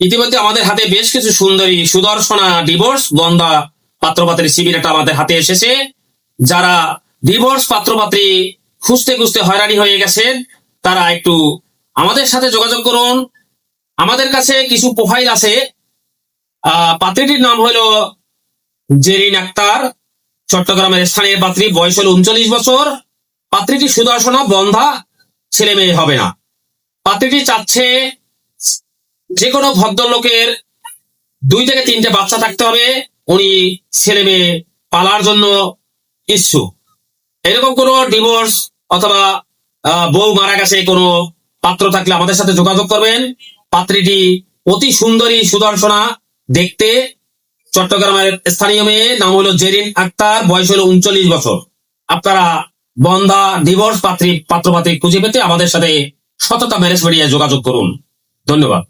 ইতিমধ্যে আমাদের হাতে বেশ কিছু সুন্দরী সুদর্শনা ডিভোর্স বন্দা পাত্রপাত্রী শিবির একটা আমাদের হাতে এসেছে। যারা ডিভোর্স পাত্রপাত্রী খুঁজতে খুঁজতে হয়রানি হয়ে গেছেন, তারা একটু আমাদের সাথে যোগাযোগ করুন। আমাদের কাছে কিছু প্রোফাইল আছে। পাত্রীটির নাম হলো জেরিন আক্তার, চট্টগ্রামের স্থানীয় পাত্রী, বয়স হল উনচল্লিশ বছর। পাত্রীটি সুদর্শনা বন্ধা ছেলে মেয়ে হবে না। পাত্রীটি চাচ্ছে যে কোনো ভদ্রলোকের দুই থেকে তিনটে বাচ্চা থাকতে হবে, উনি ছেলে মেয়ে পালার জন্য ইচ্ছুক। এরকম কোনো ডিভোর্স অথবা বউ মারা গেছে, কোনো পাত্র থাকলে আমাদের সাথে যোগাযোগ করবেন। পাত্রীটি অতি সুন্দরী সুদর্শনা, দেখতে চট্টগ্রামের স্থানীয় মেয়ে, নাম হলো জেরিন আক্তার, বয়স হলো উনচল্লিশ বছর। আপনারা বন্ধা ডিভোর্স পাত্রী, পাত্রপাত্রী খুঁজে পেতে আমাদের সাথে সততা ম্যারেজ মিডিয়ায় যোগাযোগ করুন। ধন্যবাদ।